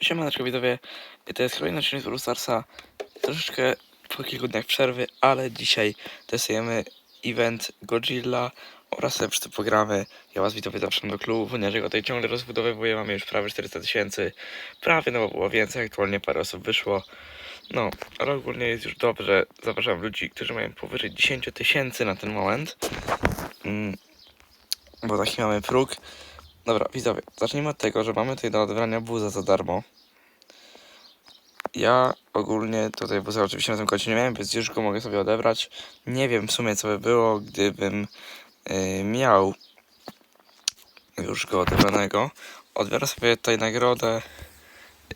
Siemaneczko widzowie, to jest kolejny odcinek z Starsa. Troszeczkę po kilku dniach przerwy, ale dzisiaj testujemy event Godzilla oraz tym programy. Ja was widzowie zapraszam do klubu, ponieważ go tutaj ciągle rozbudowywuję, mamy już prawie 400 tysięcy. Prawie, no bo było więcej, aktualnie parę osób wyszło. No, ale ogólnie jest już dobrze. Zapraszam ludzi, którzy mają powyżej 10 tysięcy na ten moment. Mm, bo taki mamy próg. Dobra, widzowie, zacznijmy od tego, że mamy tutaj do odebrania buza za darmo. Ja ogólnie tutaj buza oczywiście na tym koncie nie miałem, więc już go mogę sobie odebrać. Nie wiem w sumie co by było, gdybym yy, miał już go odebranego. Odbiorę sobie tutaj nagrodę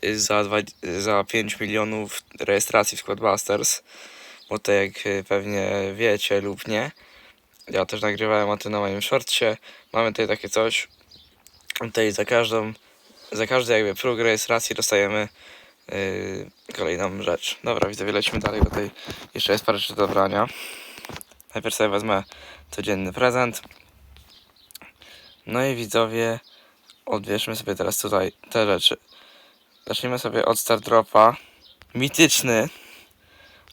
yy, za, dwa, za 5 milionów rejestracji w Squadbusters. Bo to jak yy, pewnie wiecie lub nie, ja też nagrywałem o tym na moim shortcie. Mamy tutaj takie coś. Tutaj za każdą, za każdy jakby próg rejestracji dostajemy yy, kolejną rzecz. Dobra, widzowie, lecimy dalej, bo tutaj jeszcze jest parę rzeczy do dobrania. Najpierw sobie wezmę codzienny prezent. No i widzowie, odbierzmy sobie teraz tutaj te rzeczy. Zacznijmy sobie od Star Dropa. Mityczny.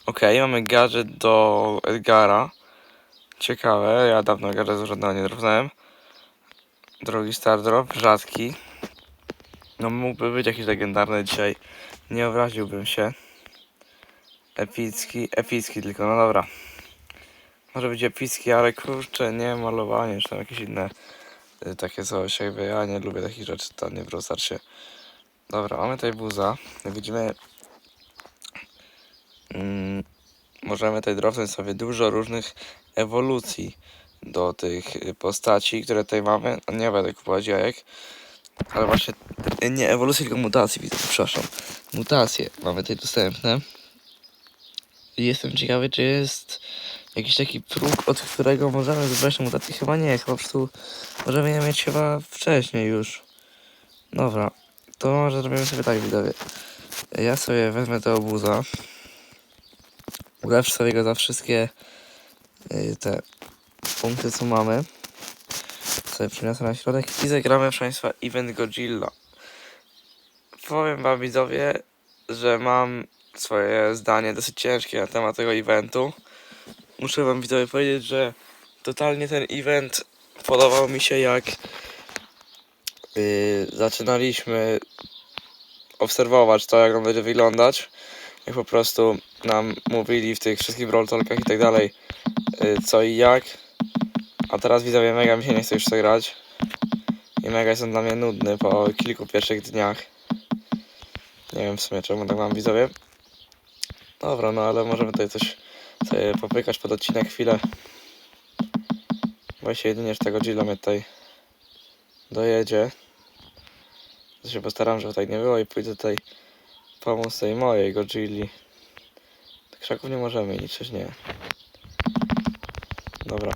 Ok, mamy gadżet do Edgara. Ciekawe, ja dawno gadżetu żadnego nie dropnąłem. Drogi Star Drop, rzadki. No mógłby być jakiś legendarny dzisiaj. Nie obraziłbym się. Epicki, epicki tylko, no dobra. Może być epicki, ale kurczę, nie malowanie, czy tam jakieś inne y, takie coś, jakby ja nie lubię takich rzeczy, to nie w się. Dobra, mamy tutaj buza. Widzimy, mm, możemy tutaj dropnąć sobie dużo różnych ewolucji do tych y, postaci, które tutaj mamy. Nie będę kupować jajek. Ale właśnie nie ewolucji, tylko mutacji, widzę, przepraszam. Mutacje mamy tutaj dostępne. I Jestem ciekawy, czy jest jakiś taki próg, od którego możemy zebrać mutację. Chyba nie, chyba po prostu możemy je mieć chyba wcześniej już. Dobra, to może zrobimy sobie tak, widzowie. Ja sobie wezmę tego obuza. Ulepszę sobie go za wszystkie y, te punkty, co mamy. Sobie przyniosę na środek i zagramy, proszę Państwa, Event Godzilla. Powiem Wam, widzowie, że mam swoje zdanie dosyć ciężkie na temat tego eventu. Muszę Wam, widzowie, powiedzieć, że totalnie ten event podobał mi się jak yy, zaczynaliśmy obserwować to, jak on będzie wyglądać. Jak po prostu nam mówili w tych wszystkich Brawl Talkach i tak dalej, yy, co i jak. A teraz widzowie, mega mi się nie chce już to grać. I mega jestem dla mnie nudny po kilku pierwszych dniach. Nie wiem w sumie czemu tak mam widzowie. Dobra, no ale możemy tutaj coś sobie popykać pod odcinek chwilę. Boję się jedynie, że tego Gilla mnie tutaj dojedzie. To się postaram, żeby tak nie było i pójdę tutaj pomóc tej mojej Godzilli. Krzaków nie możemy liczyć, nie. Dobra.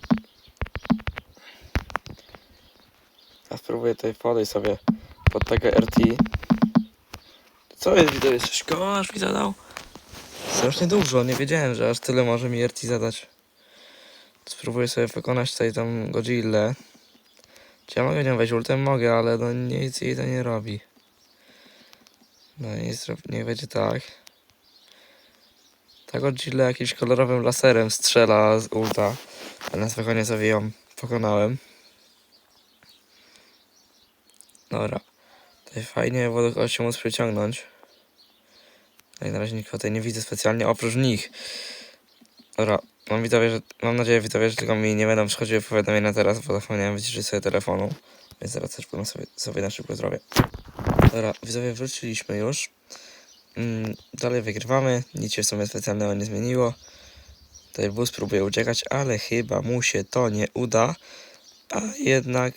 Ja spróbuję tutaj podejść sobie pod tego RT. Co jest? Coś koło aż mi zadał? Strasznie dużo, nie wiedziałem, że aż tyle może mi RT zadać. Spróbuję sobie wykonać tutaj tą Godzillę. Czy ja mogę nią wejść ultem? Mogę, ale no nic jej to nie robi. No zro- niech będzie tak. Ta Godzilla jakimś kolorowym laserem strzela z ulta. Ale na spokojnie sobie ją pokonałem. Dobra. Tutaj fajnie wodę się móc przyciągnąć. Tutaj na razie nikogo tutaj nie widzę specjalnie oprócz nich. Dobra, mam widzowie, że mam nadzieję widzowie, że tylko mi nie będą przychodziły powiadomienia teraz, bo zapomniałem wyciszyć sobie telefonu. Więc zaraz też powiem sobie, sobie na szybko zrobię. Dobra, widzowie wróciliśmy już. Mm, dalej wygrywamy, nic się w sumie specjalnego nie zmieniło. Tutaj bus próbuje uciekać, ale chyba mu się to nie uda. A jednak,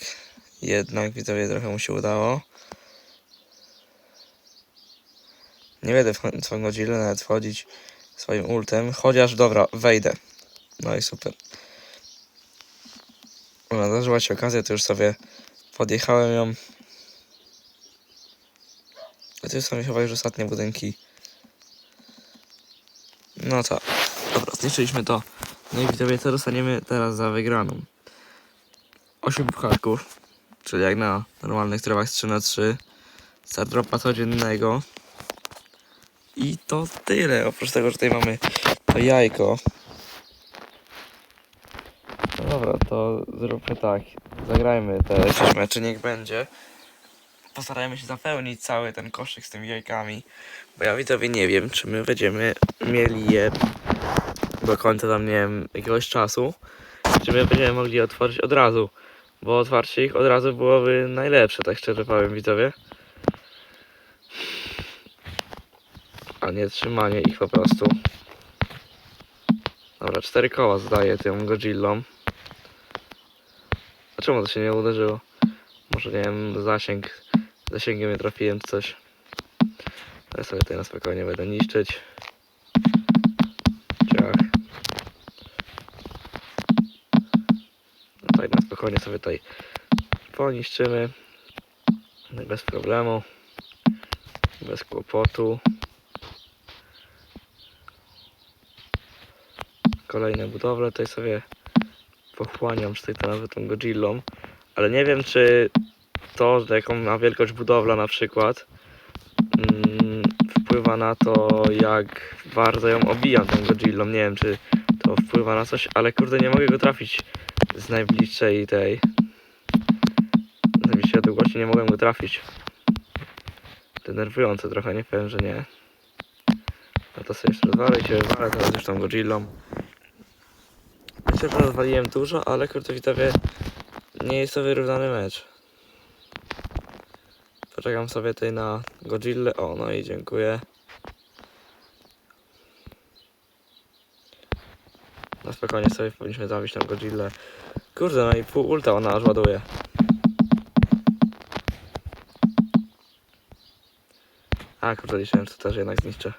jednak widzowie trochę mu się udało. Nie będę w Godzillę nawet wchodzić swoim ultem, chociaż dobra, wejdę. No i super. Dobra, Zdarzyła się okazja, to już sobie podjechałem ją. A to są chyba już ostatnie budynki. No tak. Dobra, zniszczyliśmy to. No i widzowie, co dostaniemy teraz za wygraną? 8 pucharków, czyli jak na normalnych trybach z 3 na 3 za dropa codziennego. I to tyle. Oprócz tego, że tutaj mamy to jajko. No dobra, to zróbmy tak. Zagrajmy te 6 meczy, niech będzie. Postarajmy się zapełnić cały ten koszyk z tymi jajkami. Bo ja widzowie nie wiem, czy my będziemy mieli je do końca tam, nie wiem, jakiegoś czasu. Czy my będziemy mogli otworzyć od razu. Bo otwarcie ich od razu byłoby najlepsze, tak szczerze powiem widzowie. A nie trzymanie ich po prostu. Dobra, cztery koła zdaję tym Godzillom. A czemu to się nie uderzyło? Może nie wiem, zasięg, zasięgiem nie trafiłem coś. Ale sobie tutaj na spokojnie będę niszczyć. Ciach. No tutaj na spokojnie sobie tutaj poniszczymy. Bez problemu. Bez kłopotu. Kolejne budowle tutaj sobie pochłaniam tutaj to nawet tą Godzillą. Ale nie wiem czy to, jaką ma wielkość budowla na przykład mm, wpływa na to jak bardzo ją obijam tą Godzillą. Nie wiem czy to wpływa na coś, ale kurde nie mogę go trafić z najbliższej tej z najbliższej odległości nie mogłem go trafić. Denerwujące trochę, nie powiem, że nie. No to sobie jeszcze rozwalę i się wywalę teraz już tą Godzillą. Myślę, że rozwaliłem dużo, ale kurde widzowie nie jest to wyrównany mecz. Poczekam sobie tutaj na Godzillę. O, no i dziękuję. Na spokojnie sobie powinniśmy zabić tą Godzillę. Kurde, no i pół ulta ona aż ładuje. A, kurde, liczyłem, że to też jednak zniszczę.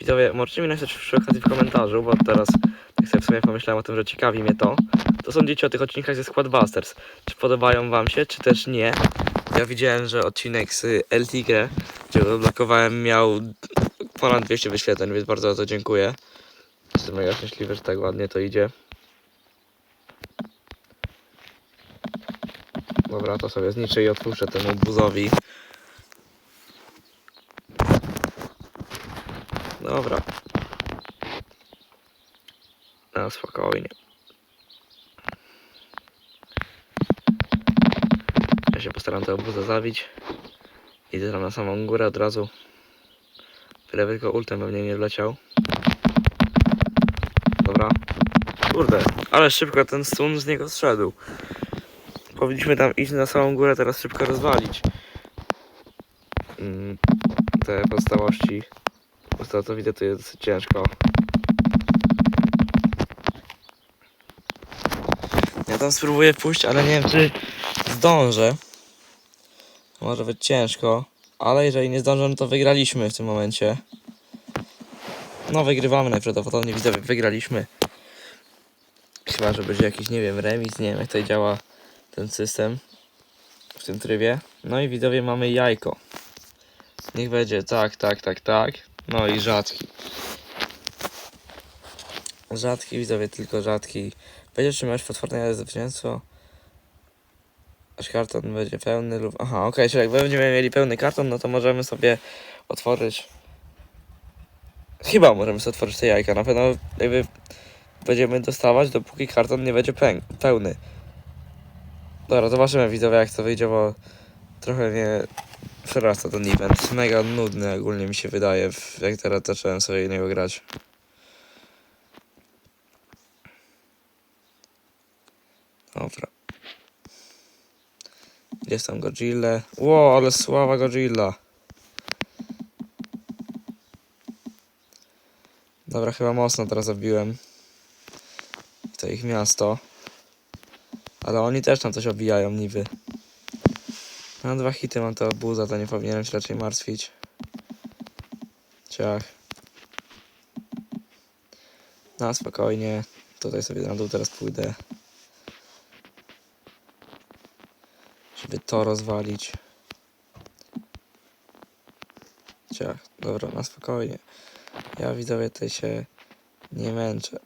Widzowie, możecie mi napisać przy okazji w komentarzu, bo teraz tak sobie w sumie pomyślałem o tym, że ciekawi mnie to. To sądzicie o tych odcinkach ze Squadbusters. Czy podobają wam się, czy też nie? Ja widziałem, że odcinek z El Tigre, gdzie go blokowałem, miał ponad 200 wyświetleń, więc bardzo za to dziękuję. Jestem mega szczęśliwy, że tak ładnie to idzie. Dobra, to sobie zniszczę i odpuszczę temu buzowi. Dobra. No spokojnie. Ja się postaram tego buza zabić. Idę tam na samą górę od razu. Tyle tylko ultem pewnie nie wleciał. Dobra. Kurde, ale szybko ten stun z niego zszedł. Powinniśmy tam iść na samą górę, teraz szybko rozwalić. Mm, te podstawości. Tego co widzę, to jest dosyć ciężko. Ja tam spróbuję pójść, ale nie wiem, czy zdążę. Może być ciężko, ale jeżeli nie zdążę, to wygraliśmy w tym momencie. No, wygrywamy najprawdopodobniej, widzę, wygraliśmy. Chyba, że będzie jakiś, nie wiem, remis, nie wiem jak tutaj działa ten system w tym trybie. No i widzowie mamy jajko. Niech będzie tak, tak, tak, tak. No i rzadki. Rzadki widzowie, tylko rzadki. Będziesz trzymać potworne zwycięstwo. Aż karton będzie pełny lub... Aha, okej, czyli jak będziemy mieli pełny karton, no to możemy sobie otworzyć... Chyba możemy sobie otworzyć te jajka. Na pewno jakby będziemy dostawać, dopóki karton nie będzie pełny. Dobra, zobaczymy widzowie jak to wyjdzie, bo trochę mnie przerasta ten event. Mega nudny ogólnie mi się wydaje, jak teraz zacząłem sobie niego grać. Dobra. Jest tam Godzilla. Ło, ale sława Godzilla. Dobra, chyba mocno teraz zabiłem. To ich miasto. Ale oni też tam coś obijają niby. Na dwa hity mam to buza, to nie powinienem się raczej martwić. Ciach. No spokojnie. Tutaj sobie na dół teraz pójdę. Żeby to rozwalić. Ciach. Dobra, na spokojnie. Ja widzowie tutaj się nie męczę.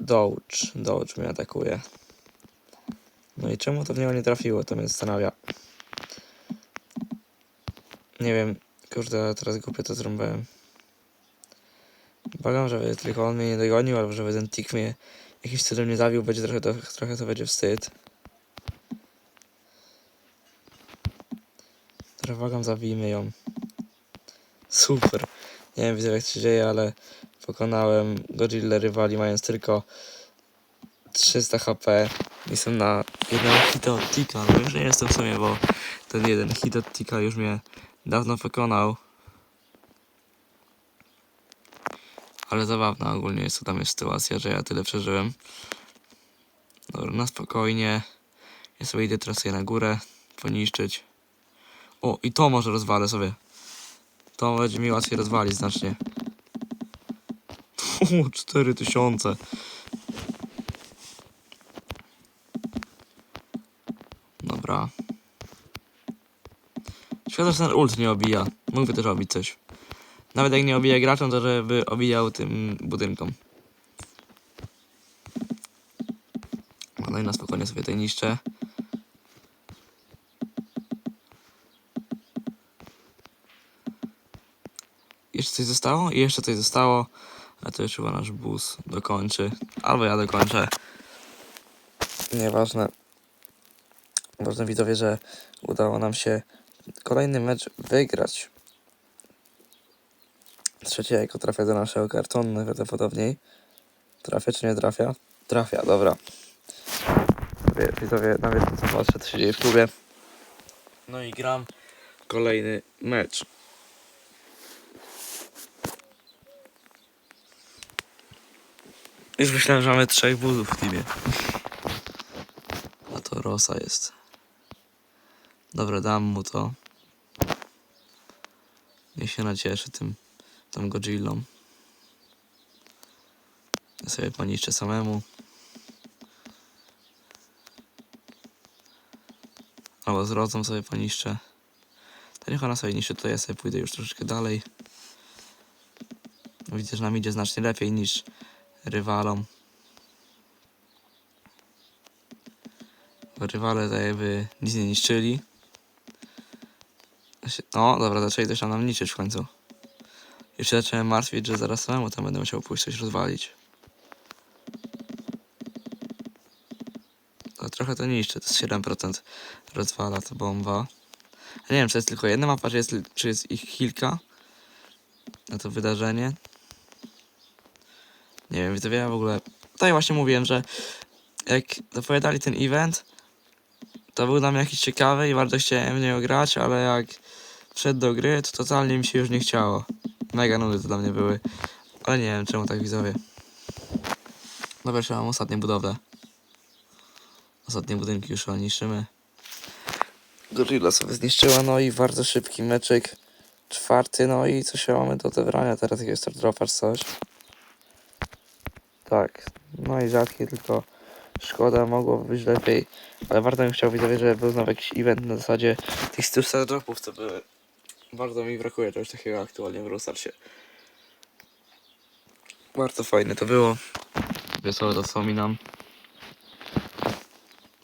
Dołcz. Dołcz mnie atakuje. No i czemu to w niego nie trafiło, to mnie zastanawia. Nie wiem, kurde, teraz głupio to zrobiłem. Błagam, żeby tylko on mnie nie dogonił, albo żeby ten tik mnie jakimś cudem nie zabił, będzie trochę to, trochę to będzie wstyd. Błagam, zabijmy ją. Super. Nie wiem, widzę jak się dzieje, ale pokonałem Godzilla rywali mając tylko 300 HP. Jestem na jednego hita od Tika, no już nie jestem w sumie, bo ten jeden hit od Tika już mnie dawno pokonał. Ale zabawna ogólnie jest to tam jest sytuacja, że ja tyle przeżyłem. Dobra, na spokojnie. Ja sobie idę teraz sobie na górę, poniszczyć. O, i to może rozwalę sobie. To będzie mi łatwiej rozwalić znacznie. O, 4000. Dobra. Szkoda, że ten ult nie obija. Mógłby też obić coś. Nawet jak nie obija graczom, to żeby obijał tym budynkom. I na spokojnie sobie tutaj niszczę. Jeszcze coś zostało? I jeszcze coś zostało. A to już chyba nasz bus dokończy. Albo ja dokończę. Nieważne. Ważne widzowie, że udało nam się kolejny mecz wygrać. Trzeciego trafia do naszego kartonu najprawdopodobniej. Trafia czy nie trafia? Trafia, dobra. Wie- Widzowie, nawet co patrzę, co się dzieje w klubie. No i gram kolejny mecz. Już myślałem, że mamy trzech buzów w teamie. A to Rosa jest. Dobra, dam mu to. Niech się nacieszy tym, tą Godzillą. Ja sobie poniszczę samemu. Albo z Rozą sobie poniszczę. To niech ona sobie niszczy, to ja sobie pójdę już troszeczkę dalej. Widzę, że nam idzie znacznie lepiej niż rywalom. Rywale tak jakby nic nie niszczyli. Ja się- O, dobra, zaczęli też nam niszczyć w końcu. Się zacząłem martwić, że zaraz samemu tam będę musiał pójść coś rozwalić. To trochę to niszczy, to jest 7% rozwala to bomba. Ja nie wiem, czy jest tylko jedna mapa, czy jest, czy jest ich kilka na to wydarzenie. Nie wiem, widzowie, ja w ogóle... Tutaj właśnie mówiłem, że jak zapowiadali ten event, to był dla mnie jakiś ciekawy i bardzo chciałem w niego grać, ale jak wszedł do gry, to totalnie mi się już nie chciało. Mega nudy to dla mnie były. Ale nie wiem, czemu tak widzowie. Dobra, jeszcze mam ostatnią budowlę. Ostatnie budynki już niszczymy. Gorilla sobie zniszczyła, no i bardzo szybki meczek. Czwarty, no i co się mamy do odebrania teraz, Star Droppers coś. Tak, no i rzadkie, tylko szkoda, mogło być lepiej. Ale bardzo bym chciał widzowie, żeby był znowu jakiś event na zasadzie tych 100 Star Dropów, co były. Bardzo mi brakuje czegoś takiego aktualnie w Rostarcie. Bardzo fajne to było. Wesoło to wspominam.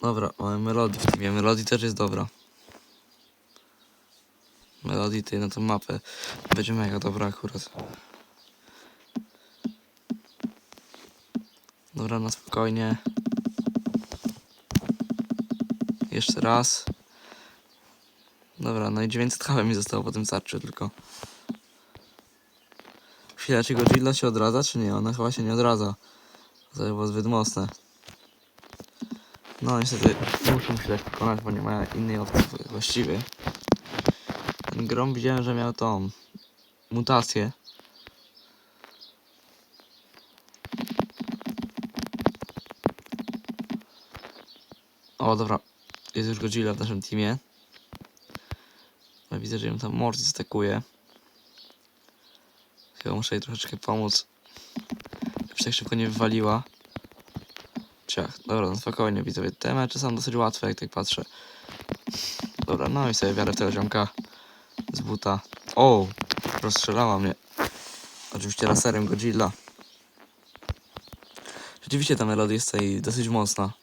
Dobra, mamy Melody w teamie. Melody też jest dobra. Melody ty na tą mapę będzie mega dobra akurat. Dobra, na spokojnie. Jeszcze raz. Dobra, no i 900 HP mi zostało po tym starczy tylko. Chwila, czy Godzilla się odradza, czy nie? Ona chyba się nie odradza. To było zbyt mocne. No niestety muszę się tak pokonać, bo nie ma innej opcji właściwie. Ten grom widziałem, że miał tą mutację. O dobra, jest już Godzilla w naszym teamie. Ale widzę, że ją tam Mortis atakuje. Chyba muszę jej troszeczkę pomóc. Żeby się tak szybko nie wywaliła. Ciach, dobra, no spokojnie widzowie. Te mecze są dosyć łatwe, jak tak patrzę. Dobra, no i sobie wiarę w tego ziomka z buta. O, rozstrzelała mnie. Oczywiście laserem Godzilla. Rzeczywiście ta melodia jest tutaj dosyć mocna.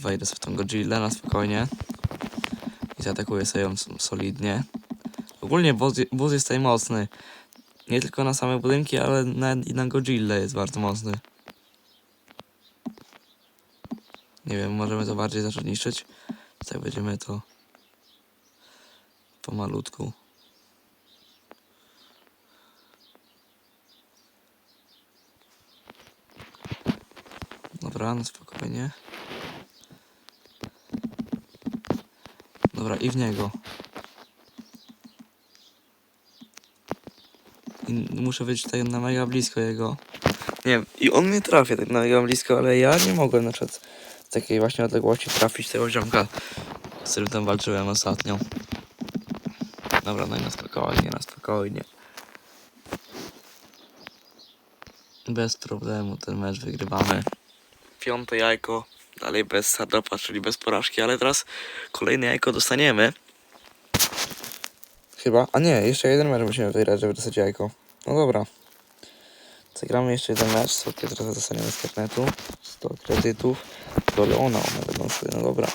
Wejdę sobie w tą Godzillę na spokojnie. I zaatakuję sobie ją solidnie. Ogólnie boss, boss jest tutaj mocny. Nie tylko na same budynki, ale na, i na Godzillę jest bardzo mocny. Nie wiem, możemy to bardziej zacząć niszczyć. Tak będziemy to pomalutku. Dobra, no spokojnie. Dobra, i w niego. I muszę być tutaj na mega blisko jego. Nie wiem, i on mnie trafia tak na mega blisko, ale ja nie mogłem na przykład z takiej właśnie odległości trafić tego ziomka, z którym tam walczyłem ostatnio. Dobra, no i na spokojnie, na spokojnie. Bez problemu ten mecz wygrywamy. Piąte jajko, dalej bez sardopa, czyli bez porażki, ale teraz kolejne jajko dostaniemy. Chyba, a nie, jeszcze jeden mecz musimy wygrać, żeby dostać jajko. No dobra. Zagramy jeszcze jeden mecz, sobie teraz dostaniemy z karnetu. 100 kredytów. Do Leona one będą szły, no dobra.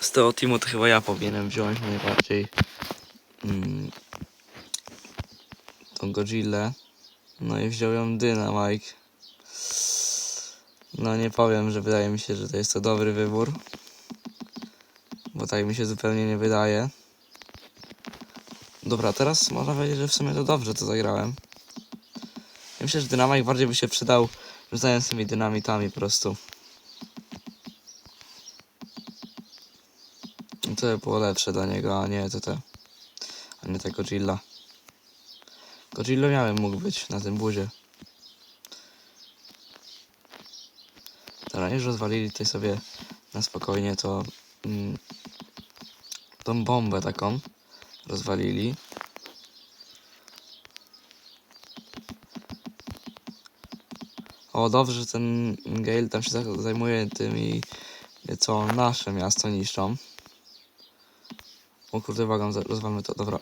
Z tego teamu to chyba ja powinienem wziąć najbardziej mm, tą Godzillę. No i wziął ją Dynamite. No nie powiem, że wydaje mi się, że to jest to dobry wybór. Bo tak mi się zupełnie nie wydaje. Dobra, teraz można powiedzieć, że w sumie to dobrze to zagrałem. Ja myślę, że dynamik bardziej by się przydał rzucając tymi dynamitami po prostu. I To by było lepsze dla niego, a nie to te. A nie ta Godzilla. Godzilla miałem mógł być na tym buzie. Dobra, już rozwalili tutaj sobie na spokojnie to mm, tą bombę taką rozwalili. O, dobrze, że ten Gale tam się za- zajmuje tymi, co nasze miasto niszczą. O kurde, za- rozwalmy to, dobra.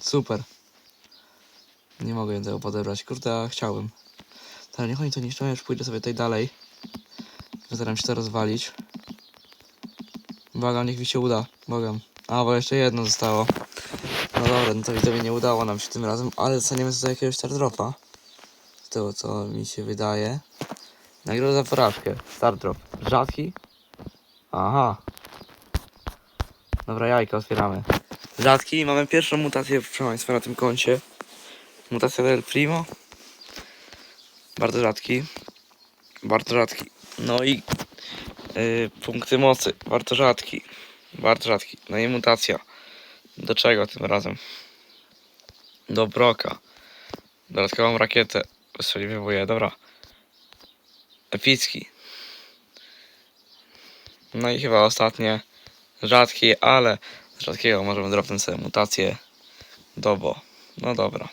Super. Nie mogę tego podebrać. Kurde, chciałbym. Ale niech oni to niszczą, ja już pójdę sobie tutaj dalej. Staram się to rozwalić. Błagam, niech mi się uda. Błagam. A, bo jeszcze jedno zostało. No dobra, no to widzowie nie udało nam się tym razem, ale dostaniemy tutaj jakiegoś stardropa. Z tego co mi się wydaje. Nagroda za porażkę. Stardrop. Rzadki? Aha. Dobra, jajka otwieramy. Rzadki mamy pierwszą mutację, proszę Państwa, na tym koncie. Mutacja del Primo. Bardzo rzadki. Bardzo rzadki. No i yy, punkty mocy. Bardzo rzadki. Bardzo rzadki. No i mutacja. Do czego tym razem? Do Broka. Dodatkową rakietę wystrzeliwuję. Dobra. Epicki. No i chyba ostatnie. Rzadki, ale z rzadkiego możemy dropnąć sobie mutację. Dobo. No dobra.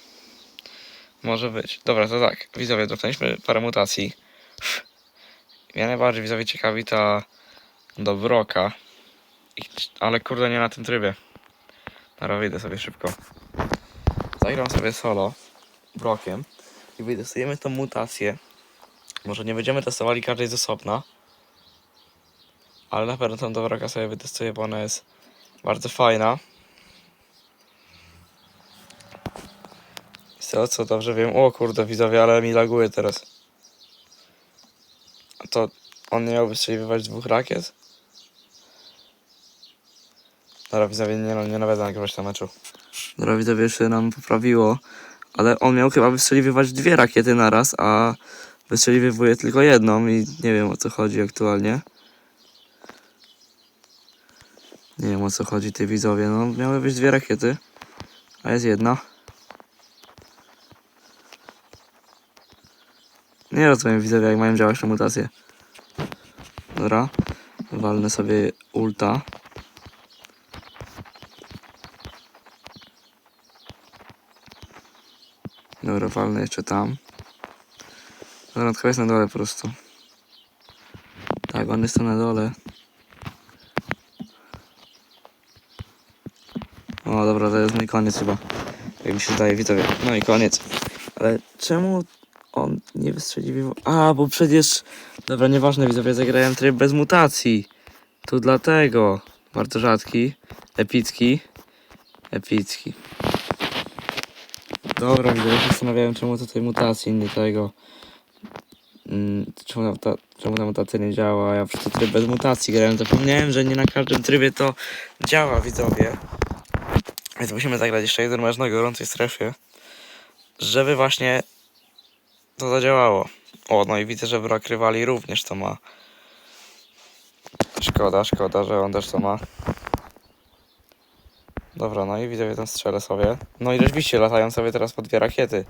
Może być. Dobra, to tak. Widzowie, dropnęliśmy parę mutacji. Mnie najbardziej widzowie ciekawi ta do Broka. I, ale kurde nie na tym trybie. Dobra, wyjdę sobie szybko. Zagram sobie solo Brokiem i wytestujemy tą mutację. Może nie będziemy testowali każdej z osobna. Ale na pewno tą do Broka sobie wytestuję, bo ona jest bardzo fajna. Z tego co dobrze wiem. O kurde widzowie, ale mi laguje teraz. A to on nie miał wystrzeliwać dwóch rakiet? Dobra widzowie, nie, no, nie będę nagrywać na meczu. Dobra widzowie, jeszcze nam poprawiło. Ale on miał chyba wystrzeliwać dwie rakiety naraz, a wystrzeliwuje tylko jedną i nie wiem o co chodzi aktualnie. Nie wiem o co chodzi tej widzowie. No miały być dwie rakiety, a jest jedna. Nie rozumiem widzowie jak mają działać te mutacje. Dobra, walnę sobie ulta. Dobra, walnę jeszcze tam. Dobra, tylko jest na dole po prostu. Tak, on jest tu na dole. O, dobra, to jest mój koniec chyba. Jak mi się wydaje, widzowie. No i koniec. Ale czemu on nie wystrzelił biwo? A, bo przecież... Dobra, nieważne, widzowie, zagrałem tryb bez mutacji. To dlatego. Bardzo rzadki. Epicki. Epicki. Dobra, widzowie, zastanawiałem czemu tutaj mutacji, nie tego. Mm, czemu, ta, czemu ta mutacja nie działa? Ja przez tryb bez mutacji grałem. Zapomniałem, że nie na każdym trybie to działa, widzowie. Więc musimy zagrać jeszcze jeden mecz na gorącej strefie, żeby właśnie to zadziałało. O, no i widzę, że brak rywali również to ma. Szkoda, szkoda, że on też to ma. Dobra, no i widzę, ten strzelę sobie. No i rzeczywiście latają sobie teraz po dwie rakiety.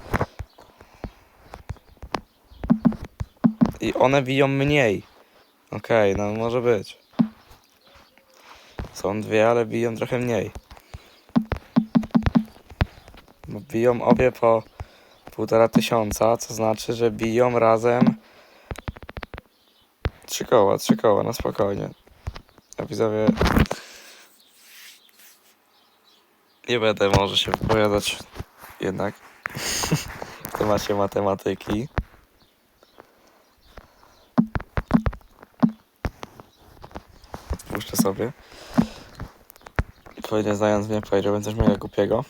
I one biją mniej. Okej, no może być. Są dwie, ale biją trochę mniej. Bo biją obie po półtora tysiąca, co znaczy, że biją razem trzy koła, trzy koła, na spokojnie. A widzowie... Nie będę może się wypowiadać jednak w temacie matematyki. Sobie. Powiedział, znając mnie, powiedziałbym coś mega głupiego.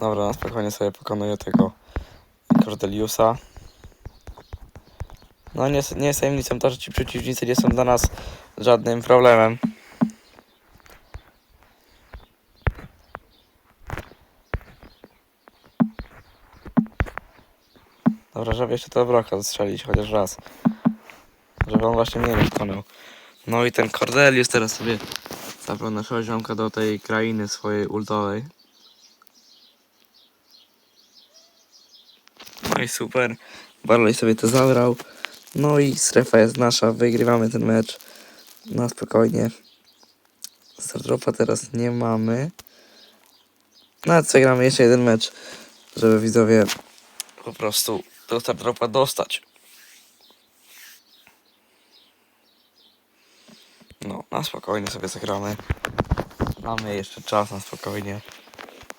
Dobra, na spokojnie sobie pokonuję tego Cordeliusa. No nie, nie jest tajemnicą to, że ci przeciwnicy nie są dla nas żadnym problemem. Dobra, żeby jeszcze to broka zastrzelić chociaż raz. Żeby on właśnie mnie nie pokonał. No i ten Cordelius teraz sobie zabrał naszego ziomka do tej krainy swojej ultowej. No i super. Barley sobie to zabrał. No i strefa jest nasza. Wygrywamy ten mecz na spokojnie. Stardropa teraz nie mamy. No ale co, gramy jeszcze jeden mecz, żeby widzowie po prostu do Stardropa dostać. No, na spokojnie sobie zagramy. Mamy jeszcze czas na spokojnie.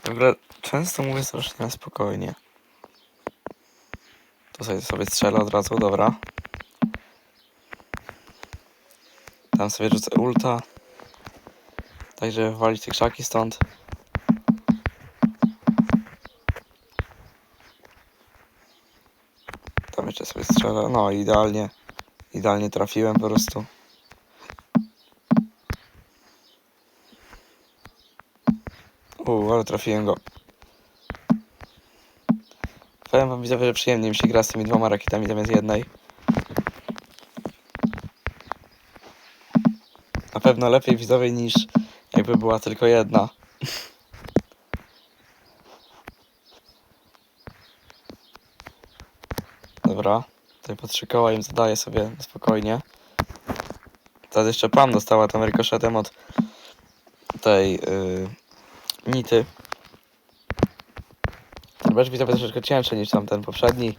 W ogóle często mówię strasznie na spokojnie. To sobie, sobie strzelę od razu, dobra. Tam sobie rzucę ulta. Tak, żeby walić te krzaki stąd. Tam jeszcze sobie strzelę. No, idealnie. Idealnie trafiłem po prostu. Ale trafiłem go. Powiem wam widzowie, że przyjemnie mi się gra z tymi dwoma rakietami zamiast jednej. Na pewno lepiej widzowie niż jakby była tylko jedna. Dobra, tutaj po trzy koła im zadaję sobie spokojnie. Teraz jeszcze Pam dostała tam rykoszetem od tej yy, Nity. Ten mecz widzę troszeczkę cięższy niż tamten poprzedni,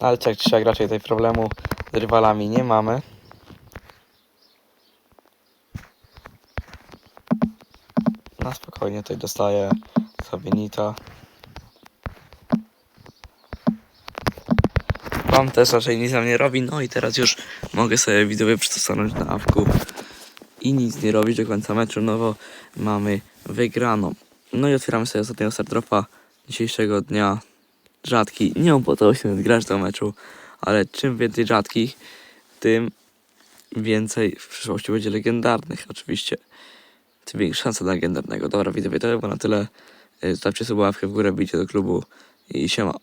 no ale tak czy raczej tutaj problemu z rywalami nie mamy. Na spokojnie tutaj dostaję sobie Nita. Pan też raczej nic na mnie robi, no i teraz już mogę sobie widzowie przystanąć na awku i nic nie robić do końca meczu, no bo mamy wygraną. No i otwieramy sobie ostatniego stardropa dzisiejszego dnia. Rzadki, nie opłacało się nawet grać do meczu, ale czym więcej rzadkich, tym więcej w przyszłości będzie legendarnych oczywiście. Tym większa szansa na legendarnego. Dobra, widzowie, to było na tyle. Y, Zostawcie sobie ławkę w górę, bijcie do klubu i siema.